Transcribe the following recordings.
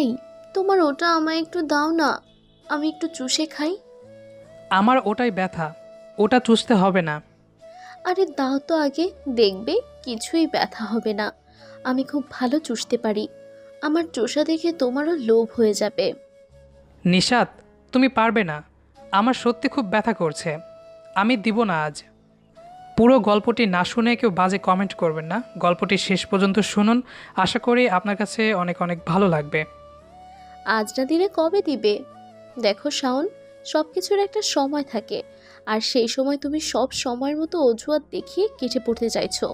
এই তোমার ওটা আমায় একটু দাও না। আমি একটু চুষে খাই। আমার ওটাই ব্যথা। ওটা চুষতে হবে না। আরে দাও তো আগে দেখবে কিছুই ব্যথা হবে না। আমি খুব ভালো চুষতে পারি। আমার চোষা দেখে তোমারও লোভ হয়ে যাবে। নিশাত তুমি পারবে না। আমার সত্যি খুব ব্যথা করছে। আমি দিব না আজ। পুরো গল্পটি না শুনে কেউ বাজে কমেন্ট করবেন না। গল্পটি শেষ পর্যন্ত শুনুন। আশা করি আপনার কাছে অনেক অনেক ভালো লাগবে। আজ না দিলে কবে দিবে? দেখো শাওন সব কিছুর একটা সময় থাকে, আর সেই সময় তুমি সব সময়ের মতো অজুহাত দেখিয়ে কেটে পড়তে চাইছো।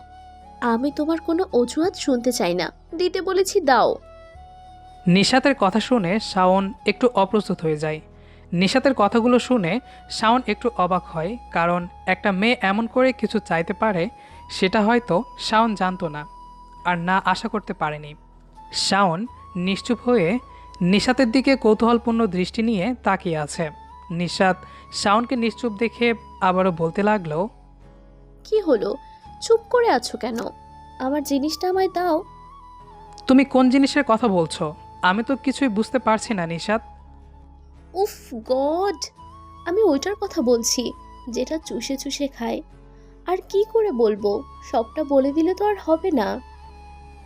আমি তোমার কোনো অজুহাত শুনতে চাই না। দিতে বলেছি, দাও। নিশাতের কথা শুনে শাওন একটু অপ্রস্তুত হয়ে যায়। নিশাতের কথাগুলো শুনে শাওন একটু অবাক হয়, কারণ একটা মেয়ে এমন করে কিছু চাইতে পারে, সেটা হয়তো শাওন জানতো না, আর না আশা করতে পারেনি। শাওন নিশ্চুপ হয়ে নিশাতের দিকে কৌতূহলপূর্ণ দৃষ্টি নিয়ে তাকিয়ে আছে। নিশাত শাওনকে নিশ্চুপ দেখে আবারও বলতে লাগল কি হলো? চুপ করে আছো কেন? আমার জিনিসটা আমায় দাও। তুমি কোন জিনিসের কথা বলছো? আমি তো কিছুই বুঝতে পারছি না নিশাত। উফ গড! আমি ওইটার কথা বলছি যেটা চুষে চুষে খায়। আর কি করে বলব? সবটা বলে দিলে তো আর হবে না।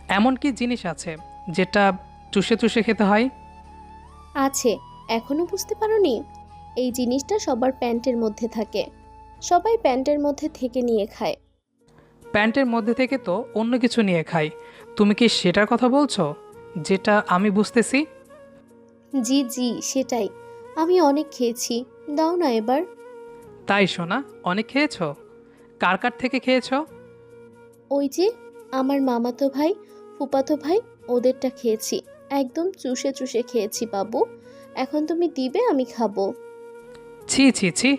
এমন কি জিনিস আছে যেটা চুষে চুষে খেতে হয়? আছে এখনও বুঝতে পারোনি? এই জিনিসটা সবার প্যান্টের মধ্যে থাকে। সবাই প্যান্টের মধ্যে থেকে নিয়ে খায়। প্যান্টের মধ্যে থেকে তো অন্য কিছু নিয়ে খাই। তুমি কি সেটার কথা বলছো? যেটা আমি বুঝতেছি? জি জি সেটাই। আমি অনেক খেয়েছি। দাও না এবার। তাই শোনা অনেক খেয়েছো? কার কার থেকে খেয়েছো? ওই যে আমার মামাতো ভাই ফুপাতো ভাই ওদেরটা খেয়েছি। একদম চুষে চুষে খেয়েছি বাবু। এখন তুমি দিবে আমি খাব। ছি ছি ছি।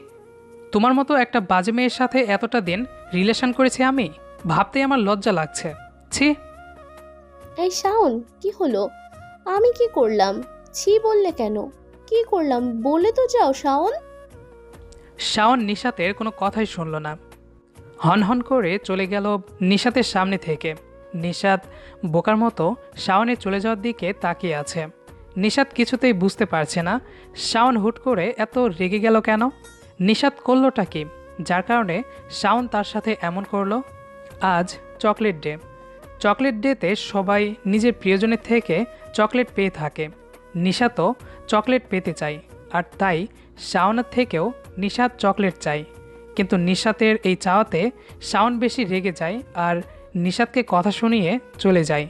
তোমার মতো একটা বাজে মেয়ের সাথে এতটা দিন রিলেশন করেছি আমি ভাবতেই আমার লজ্জা লাগছে। ছি। এই শাওন কি হলো? আমি কি করলাম? ছি বললে কেন? কি করলাম? বলে তো যাও শাওন। শাওন নিশাতের কোনো কথাই শুনল না। হন হন করে চলে গেল নিশাতের সামনে থেকে। নিশাত বোকার মতো শাওনের চলে যাওয়ার দিকে তাকিয়ে আছে। নিষাদ কিছুতেই বুঝতে পারছে না, শাওন হুট করে এত রেগে গেল কেন? নিষাদ করলোটা কি? যার কারণে শাওন তার সাথে এমন করল? আজ চকলেট ডে। চকলেট ডেতে সবাই নিজের প্রিয়জনের থেকে চকলেট পেয়ে থাকে। নিশাতও চকলেট পেতে চাই আর তাই শাওনের থেকেও নিশাত চকলেট চাই কিন্তু নিশাতের এই চাওয়াতে শাওন বেশি রেগে যায়, আর নিশাতকে কথা শুনিয়ে চলে যায়।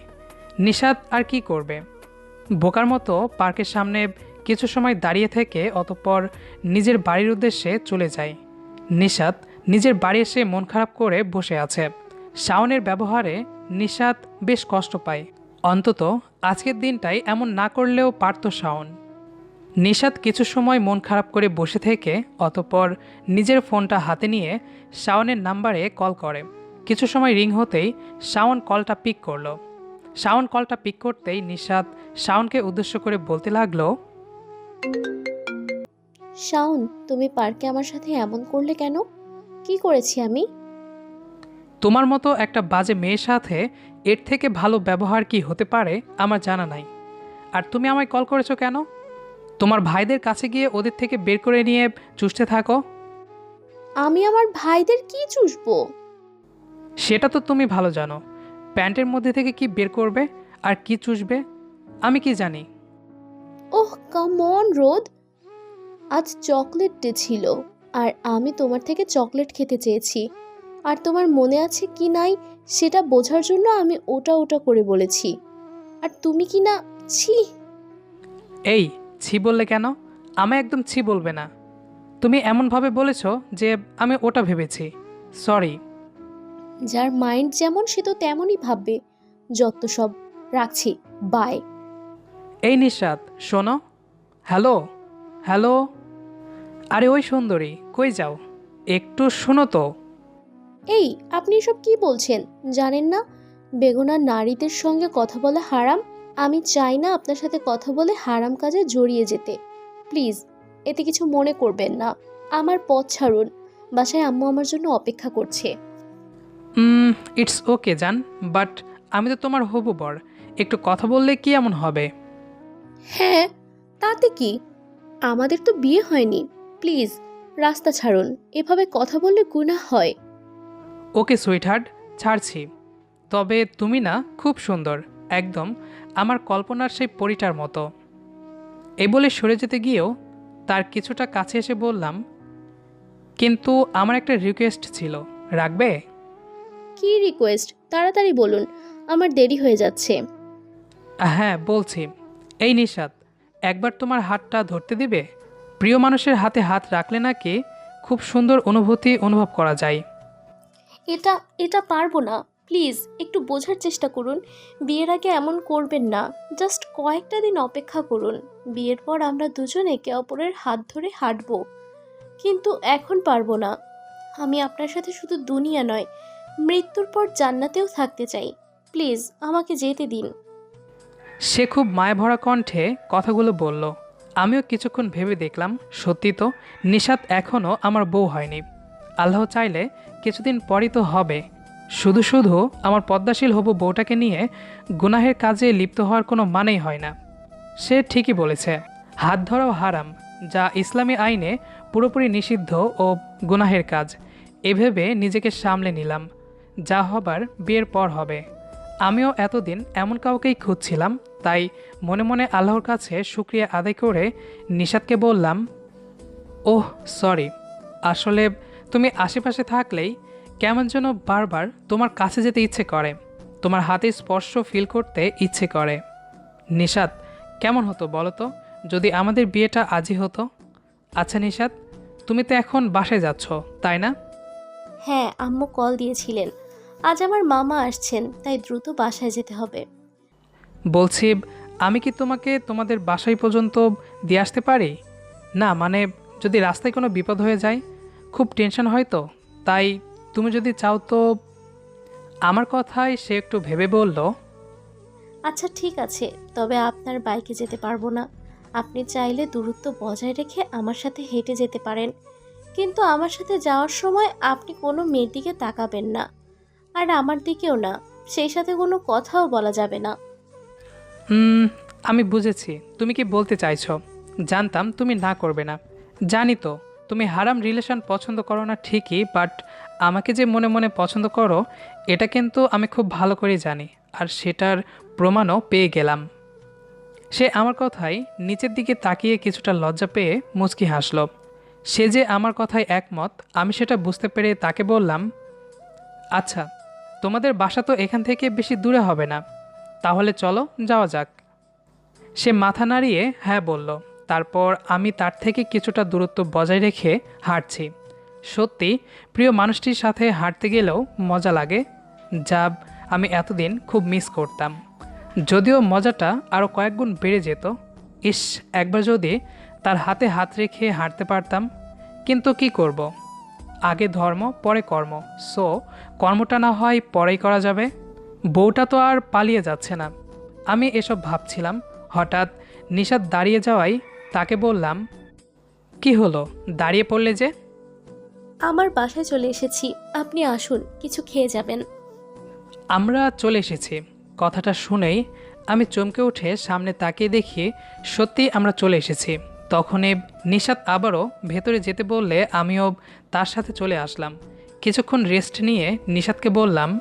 নিশাত আর কি করবে? বোকার মতো পার্কের সামনে কিছু সময় দাঁড়িয়ে থেকে অতঃপর নিজের বাড়ির উদ্দেশ্যে চলে যায়। নিশাত নিজের বাড়ি এসে মন খারাপ করে বসে আছে। শাওনের ব্যবহারে নিশাত বেশ কষ্ট পায়। অন্তত আজকের দিনটাই এমন না করলেও পারত শাওন। নিশাত কিছু সময় মন খারাপ করে বসে থেকে অতপর নিজের ফোনটা হাতে নিয়ে শাওনের নাম্বারে কল করে। কিছু সময় রিং হতেই শাওন কলটা পিক করল। শাওন কলটা পিক করতেই নিশাত শাওনকে উদ্দেশ্য করে বলতে লাগল শাওন তুমি পার্কে আমার সাথে এমন করলে কেন? কি করেছি আমি? তোমার মতো একটা বাজে মেয়ের সাথে এর থেকে ভালো ব্যবহার কি হতে পারে আমার জানা নাই। আর তুমি আমায় কল করেছ কেন? তোমার ভাইদের কাছে গিয়ে ওদের থেকে বের করে নিয়ে চুষতে থাকো। আমি আমার ভাইদের কি চুষবো? সেটা তো তুমি ভালো জানো। প্যান্টের মধ্যে থেকে কি বের করবে আর কি চুষবে আমি কি জানি। ওহ কামন রোদ। আজ চকলেট ডে ছিল আর আমি তোমার থেকে চকলেট খেতে চেয়েছি। আর তোমার মনে আছে কি নাই সেটা বোঝার জন্য আমি ওটা ওটা করে বলেছি। আর তুমি কি না ছি। এই ছি বললে কেন? আমায় একদম ছি বলবে না। তুমি এমনভাবে বলেছ যে আমি ওটা ভেবেছি। সরি যার মাইন্ড যেমন সে তো তেমনই ভাববে। যত সব রাখছি বাই এই নিশাত শোনো। Hello hello. আরে ওই সুন্দরী কই যাও? একটু শোনো তো। এই আপনি সব কি বলছেন? জানেন না? বেগুনা নারীদের সঙ্গে কথা বলে হারাম। আমি চাই না আপনার সাথে কথা বলে হারাম কাজে জড়িয়ে যেতে। প্লিজ এতে কিছু মনে করবেন না। আমার পথ ছাড়ুন। বাসায় আম্মু আমার জন্য অপেক্ষা করছে। ইটস ওকে জান বাট আমি তো তোমার হবু বর। একটু কথা বললে কি এমন হবে? হ্যাঁ তাতে কি? আমাদের তো বিয়ে হয়নি। প্লিজ রাস্তা ছাড়ুন। এভাবে কথা বললে গুনাহ হয়। ওকে সুইটহার্ট ছাড়ছি। তবে তুমি না খুব সুন্দর। একদম আমার কল্পনার সেই পরিটার মতো। এই বলে সরে যেতে গিয়েও তার কিছুটা কাছে এসে বললাম কিন্তু আমার একটা রিকোয়েস্ট ছিল। রাখবে? কি রিকোয়েস্ট তাড়াতাড়ি বলুন। আমার দেরি হয়ে যাচ্ছে। হ্যাঁ বলছি। এই নিশাত একবার তোমার হাতটা ধরতে দিবে? প্রিয় মানুষের হাতে হাত রাখলে নাকি খুব সুন্দর অনুভূতি অনুভব করা যায়। এটা এটা পারব না। প্লিজ একটু বোঝার চেষ্টা করুন। বিয়ের আগে এমন করবেন না। জাস্ট কয়েকটা দিন অপেক্ষা করুন। বিয়ের পর আমরা দুজন একে অপরের হাত ধরে হাঁটবো। কিন্তু এখন পারব না। আমি আপনার সাথে শুধু দুনিয়া নয় মৃত্যুর পর জান্নাতেও থাকতে চাই। প্লিজ, আমাকে যেতে দিন। সে খুব মায়া ভরা কণ্ঠে কথাগুলো বলল, আমিও কিছুক্ষণ ভেবে দেখলাম, সত্যি তো, নিশাত এখনও আমার বউ হয়নি। আল্লাহ চাইলে কিছুদিন পরই তো হবে। শুধু শুধু আমার পদ্মাশীল হবু বউটাকে নিয়ে গুনাহের কাজে লিপ্ত হওয়ার কোনো মানেই হয় না। সে ঠিকই বলেছে, হাত ধরাও হারাম, যা ইসলামী আইনে পুরোপুরি নিষিদ্ধ ও গুনাহের কাজ। এভেবে নিজেকে সামলে নিলাম। যা হবার বিয়ের পর হবে। আমিও এতদিন এমন কাউকেই খুঁজছিলাম, তাই মনে মনে আল্লাহর কাছে শুক্রিয়া আদায় করে নিষাদকে বললাম, ওহ, সরি। আসলে তুমি আশেপাশে থাকলেই কেমন যেন বারবার তোমার কাছে যেতে ইচ্ছে করে, তোমার হাতে স্পর্শ ফিল করতে ইচ্ছে করে। নিষাদ, কেমন হতো বলো তো? যদি আমাদের বিয়েটা আজই হতো? আচ্ছা নিষাদ, তুমি তো এখন বাসায় যাচ্ছ, তাই না? হ্যাঁ আম্মু কল দিয়েছিলেন। আজ আমার মামা আসছেন তাই দ্রুত বাসায় যেতে হবে। বলছি আমি কি তোমাকে তোমাদের বাসায় পর্যন্ত দিয়ে আসতে পারি? না মানে যদি রাস্তায় কোনো বিপদ হয়ে যায় খুব টেনশন হয় তো তাই তুমি যদি চাও তো আমার কথায় সে একটু ভেবে বলল। আচ্ছা ঠিক আছে তবে আপনার বাইকে যেতে পারব না। আপনি চাইলে দূরত্ব বজায় রেখে আমার সাথে হেঁটে যেতে পারেন। কিন্তু আমার সাথে যাওয়ার সময় আপনি কোনো মেয়ের দিকে তাকাবেন না। আর আমার দিকেও না সেই সাথে কোনো কথাও বলা যাবে না। "হুম, আমি বুঝেছি। তুমি কি বলতে চাইছো? জানতাম তুমি না করবে না। জানি তো তুমি হারাম রিলেশন পছন্দ করো না ঠিকই বাট আমাকে যে মনে মনে পছন্দ করো এটা কিন্তু আমি খুব ভালো করে জানি। আর সেটার প্রমাণও পেয়ে গেলাম। সে আমার কথায় নিচের দিকে তাকিয়ে কিছুটা লজ্জা পেয়ে মুচকি হাসল। সে যে আমার কথায় একমত আমি সেটা বুঝতে পেরে তাকে বললাম আচ্ছা তোমাদের বাসা তো এখান থেকে বেশি দূরে হবে না। তাহলে চলো, যাওয়া যাক। সে মাথা নাড়িয়ে হ্যাঁ বলল। তারপর আমি তার থেকে কিছুটা দূরত্ব বজায় রেখে হাঁটছি। সত্যি, প্রিয় মানুষটির সাথে হাঁটতে গেলেও মজা লাগে, যা আমি এতদিন খুব মিস করতাম। যদিও মজাটা আরও কয়েকগুণ বেড়ে যেত। ইস, একবার যদি তার হাতে হাত রেখে হাঁটতে পারতাম, কিন্তু কি করব। আগে ধর্ম পরে কর্ম। সো কর্মটা না হয় পরেই করা যাবে? বউটা তো আর পালিয়ে যাচ্ছে না। আমি এসব ভাবছিলাম। হঠাৎ নিষাদ দাঁড়িয়ে যাওয়াই তাকে বললাম কি হলো? দাঁড়িয়ে পড়লে যে? আমার বাসায় চলে এসেছি। আপনি আসুন কিছু খেয়ে যাবেন। আমরা চলে এসেছি। কথাটা শুনেই আমি চমকে উঠে সামনে তাকিয়ে দেখি সত্যি আমরা চলে এসেছি। তখনই নিশাত আবারও ভেতরে যেতে বললে আমিও তার সাথে চলে আসলাম। কিছুক্ষণ রেস্ট নিয়ে নিশাতকে বললাম,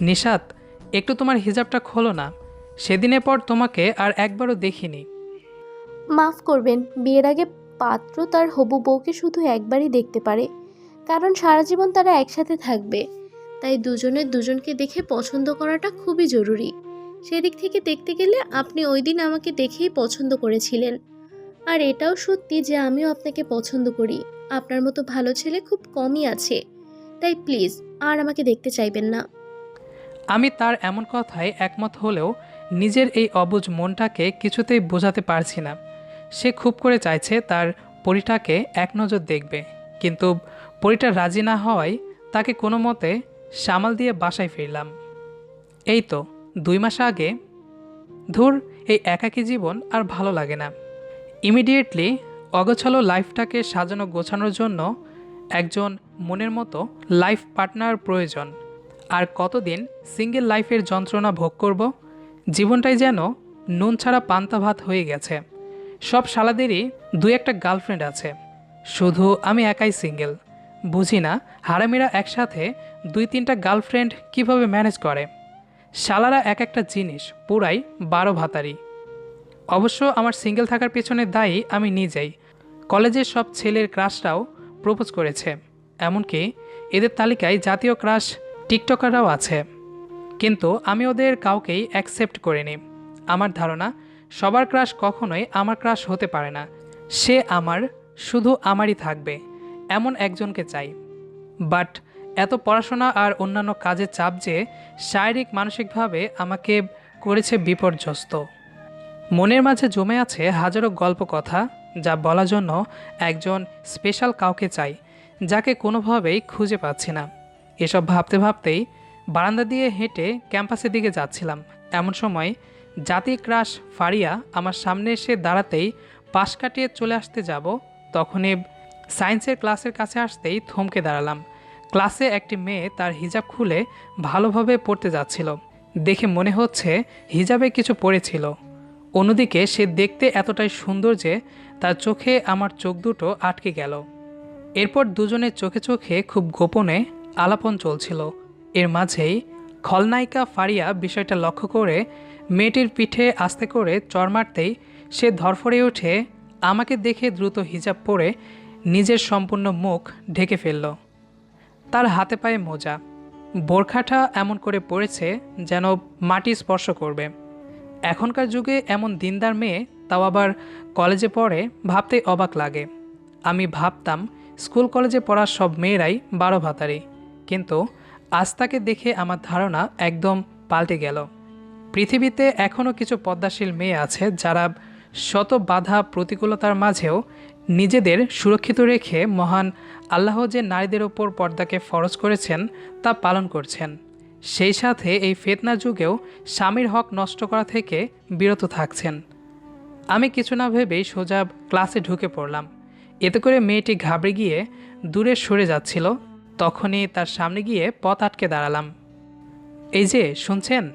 নিশাত, একটু তোমার হিজাবটা খোলো না। সেদিনের পর তোমাকে আর একবারও দেখিনি। মাফ করবেন, বিয়ের আগে পাত্র তার হবু বউকে শুধু একবারই দেখতে পারে। কারণ সারা জীবন তারা একসাথে থাকবে। তাই দুজনের দুজনকে দেখে পছন্দ করাটা খুবই জরুরি। সেদিক থেকে দেখতে গেলে আপনি ওই দিন আমাকে দেখেই পছন্দ করেছিলেন। আর এটাও সত্যি যে আমিও আপনাকে পছন্দ করি। আপনার মতো ভালো ছেলে খুব কমই আছে। তাই প্লিজ, আর আমাকে দেখতে চাইবেন না। আমি তার এমন কথায় একমত হলেও নিজের এই অবুজ মনটাকে কিছুতেই বোঝাতে পারছি না। সে খুব করে চাইছে তার পরিটাকে এক নজর দেখবে। কিন্তু পরিটা রাজি না হওয়ায় তাকে কোনো মতে সামাল দিয়ে বাসায় ফিরলাম। এই তো, দুই মাস আগে। ধুর, এই একাকী জীবন আর ভালো লাগে না। ইমিডিয়েটলি অগোছালো লাইফটাকে সাজানো গোছানোর জন্য একজন মনের মতো লাইফ পার্টনার প্রয়োজন। আর কতদিন সিঙ্গেল লাইফের যন্ত্রণা ভোগ করব? জীবনটাই যেন নুন ছাড়া পান্তা ভাত হয়ে গেছে। সব শালাদেরই দু একটা গার্লফ্রেন্ড আছে। শুধু আমি একাই সিঙ্গেল। বুঝি না, হারামিরা একসাথে দুই তিনটা গার্লফ্রেন্ড কীভাবে ম্যানেজ করে? শালারা এক একটা জিনিস, পুরাই বারো ভাতারি। অবশ্য আমার সিঙ্গেল থাকার পেছনে দায়ী আমি নিজেই। কলেজের সব ছেলের ক্রাশরাও প্রপোজ করেছে। এমনকি এদের তালিকায় জাতীয় ক্রাশ টিকটকাররাও আছে। কিন্তু আমি ওদের কাউকেই অ্যাকসেপ্ট করিনি। আমার ধারণা, সবার ক্রাশ কখনোই আমার ক্রাশ হতে পারে না। সে আমার, শুধু আমারই থাকবে, এমন একজনকে চাই। বাট এত পড়াশোনা আর অন্যান্য কাজের চাপ যে শারীরিক, মানসিকভাবে আমাকে করেছে বিপর্যস্ত। মনের মাঝে জমে আছে হাজারো গল্প কথা যা বলার জন্য একজন স্পেশাল কাউকে চাই, যাকে কোনোভাবেই খুঁজে পাচ্ছি না। এসব ভাবতে ভাবতেই বারান্দা দিয়ে হেঁটে ক্যাম্পাসের দিকে যাচ্ছিলাম। এমন সময় জাতি ক্রাশ ফারিয়া আমার সামনে এসে দাঁড়াতেই পাশ কাটিয়ে চলে আসতে যাব, তখনই সায়েন্সের ক্লাসের কাছে আসতেই থমকে দাঁড়ালাম। ক্লাসে একটি মেয়ে তার হিজাব খুলে ভালোভাবে পড়তে যাচ্ছিল। দেখে মনে হচ্ছে হিজাবে কিছু পড়েছিল। অন্যদিকে সে দেখতে এতটাই সুন্দর যে তার চোখে আমার চোখ দুটো আটকে গেল। এরপর দুজনের চোখে চোখে খুব গোপনে আলাপন চলছিল। এর মাঝেই খলনায়িকা ফারিয়া বিষয়টা লক্ষ্য করে মেয়েটির পিঠে আস্তে করে চর মারতেই সে ধরফরে উঠে আমাকে দেখে দ্রুত হিজাব পরে নিজের সম্পূর্ণ মুখ ঢেকে ফেলল। তার হাতে পায়ে মোজা। বোরখাটা এমন করে পড়েছে যেন মাটি স্পর্শ করবে। এখনকার যুগে এমন দিনদার মেয়ে, তাও আবার কলেজে পড়ে ভাবতে অবাক লাগে। আমি ভাবতাম, স্কুল কলেজে পড়া সব মেয়েরাই বারো ভাতারি। কিন্তু আজ তাকে দেখে আমার ধারণা একদম পাল্টে গেল। পৃথিবীতে এখনও কিছু পদ্মাশীল মেয়ে আছে যারা শত বাধা প্রতিকূলতার মাঝেও নিজেদের সুরক্ষিত রেখে মহান আল্লাহ যে নারীদের ওপর পর্দাকে ফরজ করেছেন তা পালন করছেন। সেই সাথে এই ফেতনা যুগেও স্বামীর হক নষ্ট করা থেকে বিরত থাকছেন। আমি কিছু না ভেবেই সোজা ক্লাসে ঢুকে পড়লাম। এতে করে মেয়েটি ঘাবড়ে গিয়ে দূরে সরে যাচ্ছিল। তখনই তার সামনে গিয়ে পথ আটকে দাঁড়ালাম। এই যে, শুনছেন?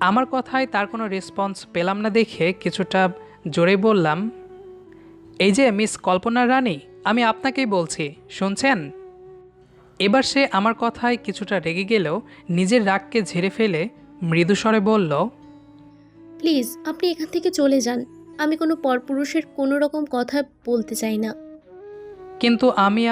আমার কথায় তার কোনো রেসপন্স পেলাম না দেখে কিছুটা জোরে বললাম, এই যে, মিস কল্পনা রানী, আমি আপনাকেই বলছি, শুনছেন? এবার সে আমার কথায় কিছুটা রেগে গেলেও নিজের রাগকে ঝেড়ে ফেলে মৃদুস্বরে বলল প্লিজ আপনি এখান থেকে চলে যান। আমি কোনো পরপুরুষের কোনো রকম কথা বলতে চাই না। কিন্তু আমি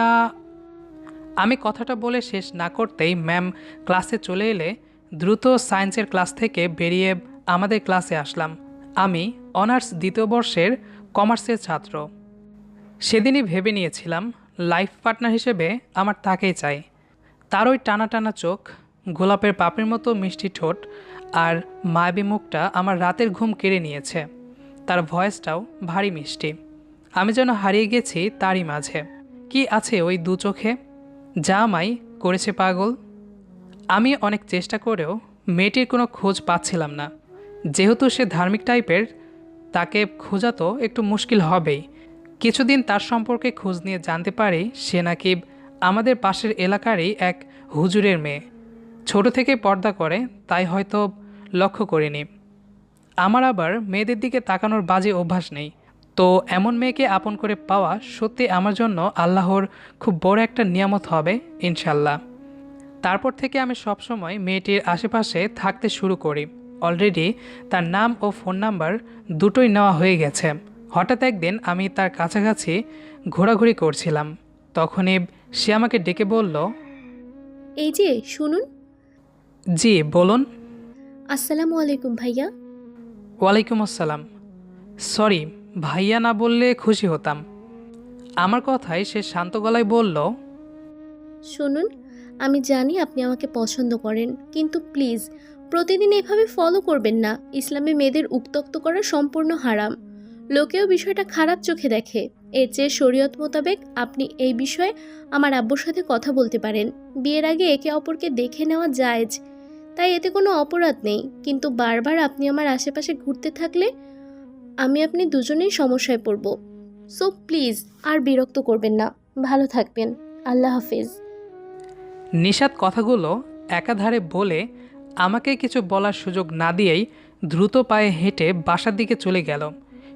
আমি কথাটা বলে শেষ না করতেই ম্যাম ক্লাসে চলে এলে দ্রুত সায়েন্সের ক্লাস থেকে বেরিয়ে আমাদের ক্লাসে আসলাম। আমি অনার্স দ্বিতীয় বর্ষের কমার্সের ছাত্র। সেদিনই ভেবে নিয়েছিলাম লাইফ পার্টনার হিসেবে আমার তাকেই চাই। তার ওই টানা টানা চোখ, গোলাপের পাপড়ির মতো মিষ্টি ঠোঁট আর মায়াবী মুখটা আমার রাতের ঘুম কেড়ে নিয়েছে। তার ভয়েসটাও ভারী মিষ্টি। আমি যেন হারিয়ে গেছি তারই মাঝে। কি আছে ওই দু চোখে? যা আমায় করেছে পাগল। আমি অনেক চেষ্টা করেও মেয়েটির কোনো খোঁজ পাচ্ছিলাম না। যেহেতু সে ধার্মিক টাইপের, তাকে খোঁজা তো একটু মুশকিল হবেই। কিছুদিন তার সম্পর্কে খোঁজ নিয়ে জানতে পারি সে নাকি আমাদের পাশের এলাকারই এক হুজুরের মেয়ে। ছোট থেকে পর্দা করে, তাই হয়তো লক্ষ্য করিনি। আমার আবার মেয়েদের দিকে তাকানোর বাজে অভ্যাস নেই। তো এমন মেয়েকে আপন করে পাওয়া সত্যি আমার জন্য আল্লাহর খুব বড় একটা নিয়ামত হবে ইনশাল্লাহ তারপর থেকে আমি সবসময় মেয়েটির আশেপাশে থাকতে শুরু করি। অলরেডি তার নাম ও ফোন নাম্বার দুটোই নেওয়া হয়ে গেছে। হঠাৎ একদিন আমি তার কাছাকাছি ঘোরাঘুরি করছিলাম। তখনই সে আমাকে ডেকে বলল এই যে শুনুন। জি বলুন। আসসালামু আলাইকুম ভাইয়া। ওয়ালাইকুম আসসালাম। সরি ভাইয়া না বললে খুশি হতাম। আমার কথায় সে শান্ত গলায় বলল শুনুন আমি জানি আপনি আমাকে পছন্দ করেন কিন্তু প্লিজ প্রতিদিন এভাবে ফলো করবেন না। ইসলামে মেয়েদের উত্তক্ত করা সম্পূর্ণ হারাম। লোকেও বিষয়টা খারাপ চোখে দেখে। এর চেয়ে শরীয়ত মোতাবেক আপনি এই বিষয়ে আমার আব্বুর সাথে কথা বলতে পারেন। বিয়ের আগে একে অপরকে দেখে নেওয়া জায়েজ। তাই এতে কোনো অপরাধ নেই। কিন্তু বারবার আপনি আমার আশেপাশে ঘুরতে থাকলে আমি আপনি দুজনেই সমস্যায় পড়ব। সো প্লিজ আর বিরক্ত করবেন না। ভালো থাকবেন। আল্লাহ হাফিজ। নিষাদ কথাগুলো একাধারে বলে আমাকে কিছু বলার সুযোগ না দিয়েই দ্রুত পায়ে হেঁটে বাসার দিকে চলে গেল।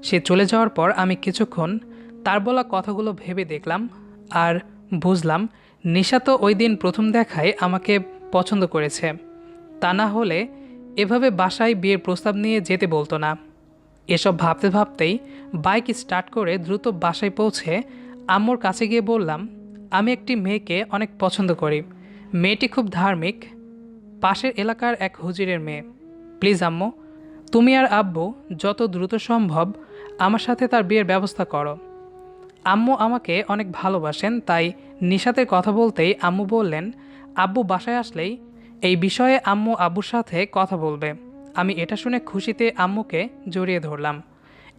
সে চলে যাওয়ার পর আমি কিছুক্ষণ তার বলা কথাগুলো ভেবে দেখলাম আর বুঝলাম নিশা তো ওই দিন প্রথম দেখায় আমাকে পছন্দ করেছে। তা না হলে এভাবে বাসায় বিয়ের প্রস্তাব নিয়ে যেতে বলতো না। এসব ভাবতে ভাবতেই বাইক স্টার্ট করে দ্রুত বাসায় পৌঁছে আম্মুর কাছে গিয়ে বললাম, আমি একটি মেয়েকে অনেক পছন্দ করি। মেয়েটি খুব ধার্মিক, পাশের এলাকার এক হুজিরের মেয়ে। প্লিজ আম্মু, তুমি আর আব্বু যত দ্রুত সম্ভব আমার সাথে তার বিয়ের ব্যবস্থা করো। আম্মু আমাকে অনেক ভালোবাসেন, তাই নিশাতের কথা বলতেই আম্মু বললেন, আব্বু বাসায় আসলেই এই বিষয়ে আম্মু আব্বুর সাথে কথা বলবে। আমি এটা শুনে খুশিতে আম্মুকে জড়িয়ে ধরলাম।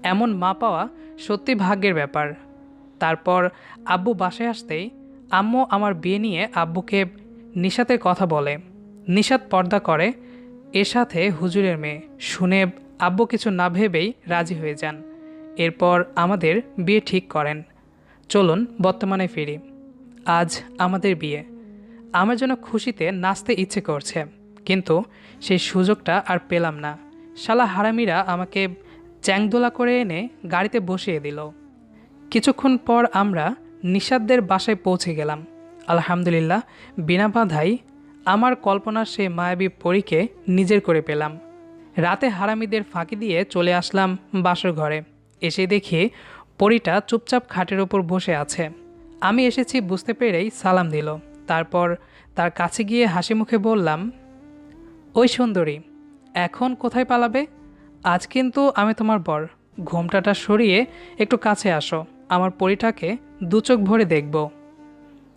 এমন মা পাওয়া সত্যি ভাগ্যের ব্যাপার। তারপর আব্বু বাসায় আসতেই আম্মু আমার বিয়ে নিয়ে আব্বুকে নিশাতের কথা বলে। নিশাত পর্দা করে, এর সাথে হুজুরের মেয়ে। শুনে আব্বু কিছু না ভেবেই রাজি হয়ে যান। এরপর আমাদের বিয়ে ঠিক করেন। চলুন বর্তমানে ফিরি। আজ আমাদের বিয়ে। আমার জন্য খুশিতে নাচতে ইচ্ছে করছে, কিন্তু সেই সুযোগটা আর পেলাম না। শালা হারামিরা আমাকে চ্যাংদোলা করে এনে গাড়িতে বসিয়ে দিল। কিছুক্ষণ পর আমরা নিষাদদের বাসায় পৌঁছে গেলাম। আলহামদুলিল্লাহ, বিনা বাধাই আমার কল্পনার সে মায়াবী পরীকে নিজের করে পেলাম। রাতে হারামিদের ফাঁকি দিয়ে চলে আসলাম বাসর ঘরে। এসে দেখি পরীটা চুপচাপ খাটের ওপর বসে আছে। আমি এসেছি বুঝতে পেরেই সালাম দিল। তারপর তার কাছে গিয়ে হাসি মুখে বললাম, ওই সুন্দরী, এখন কোথায় পালাবে? আজ কিন্তু আমি তোমার বর। ঘোমটাটা সরিয়ে একটু কাছে আসো। আমার পরিটাকে দু চোখ ভরে দেখব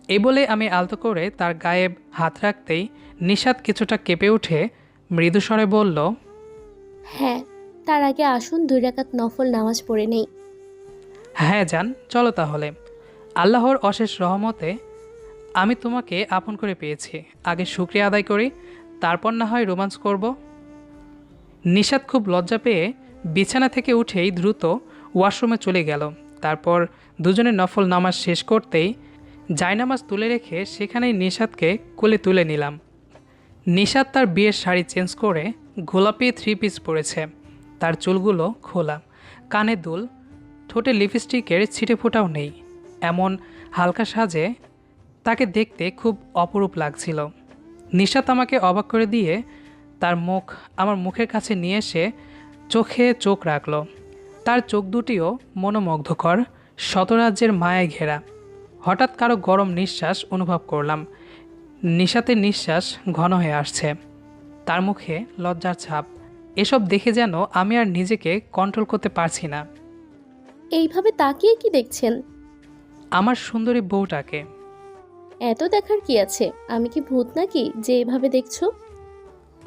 এই বলে আমি আলতো করে তার গায়ে হাত রাখতেই নিষাদ কিছুটা কেঁপে উঠে মৃদুস্বরে বলল হ্যাঁ তার আগে আসুন, দুই রাকাত নফল নামাজ পড়ে নেই। হ্যাঁ যান, চলো তাহলে। আল্লাহর অশেষ রহমতে আমি তোমাকে আপন করে পেয়েছি। আগে শুক্রিয়া আদায় করি, তারপর না হয় রোমান্স করব। নিষাদ খুব লজ্জা পেয়ে বিছানা থেকে উঠেই দ্রুত ওয়াশরুমে চলে গেল। তারপর দুজনে নফল নামাজ শেষ করতেই জায়নামাজ তুলে রেখে সেখানেই নিষাদকে কোলে তুলে নিলাম। নিষাদ তার বিয়ের শাড়ি চেঞ্জ করে গোলাপি থ্রি পিস পরেছে। তার চুলগুলো খোলা, কানে দুল, ঠোঁটে লিপস্টিকের ছিটে ফোটাও নেই। এমন হালকা সাজে তাকে দেখতে খুব অপরূপ লাগছিল। নিশাত আমাকে অবাক করে দিয়ে তার মুখ আমার মুখের কাছে নিয়ে এসে চোখে চোখ রাখল। তার চোখ দুটিও মনোমুগ্ধকর, শতরাজ্যের মায়ায় ঘেরা। হঠাৎ কারও গরম নিঃশ্বাস অনুভব করলাম। নিশাতের নিঃশ্বাস ঘন হয়ে আসছে। তার মুখে লজ্জার ছাপ এসব দেখে যেন আমি আর নিজেকে কন্ট্রোল করতে পারছি না। এইভাবে তাকিয়ে কি দেখছেন? আমার সুন্দরী বউটাকে। এত দেখার কি আছে? আমি কি ভূত নাকি যে এভাবে দেখছ?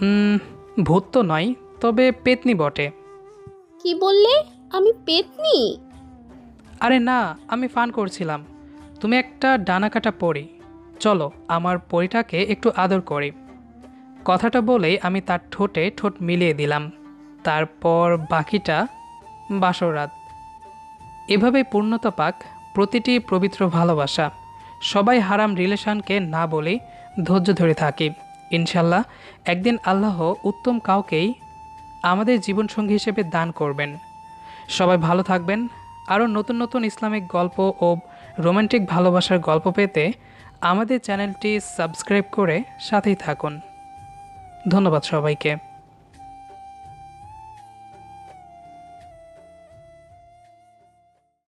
উম, ভূত তো নয় তবে পেতনি বটে। কি বললে? আমি পেতনি? আরে না আমি ফান করছিলাম। তুমি একটা ডানাকাটা পড়ি চলো আমার পরিটাকে একটু আদর করি। কথাটা বলেই আমি তার ঠোঁটে ঠোঁট মিলিয়ে দিলাম। তারপর বাকিটা বাসরাত এভাবেই পূর্ণতা পাক প্রতিটি পবিত্র ভালোবাসা। সবাই হারাম রিলেশনকে না বলে ধৈর্য ধরে থাকি। ইনশাল্লাহ একদিন আল্লাহ উত্তম কাউকেই আমাদের জীবনসঙ্গী হিসেবে দান করবেন। সবাই ভালো থাকবেন। আরও নতুন নতুন ইসলামিক গল্প ও রোমান্টিক ভালোবাসার গল্প পেতে আমাদের চ্যানেলটি সাবস্ক্রাইব করে সাথেই থাকুন। ধন্যবাদ সবাইকে।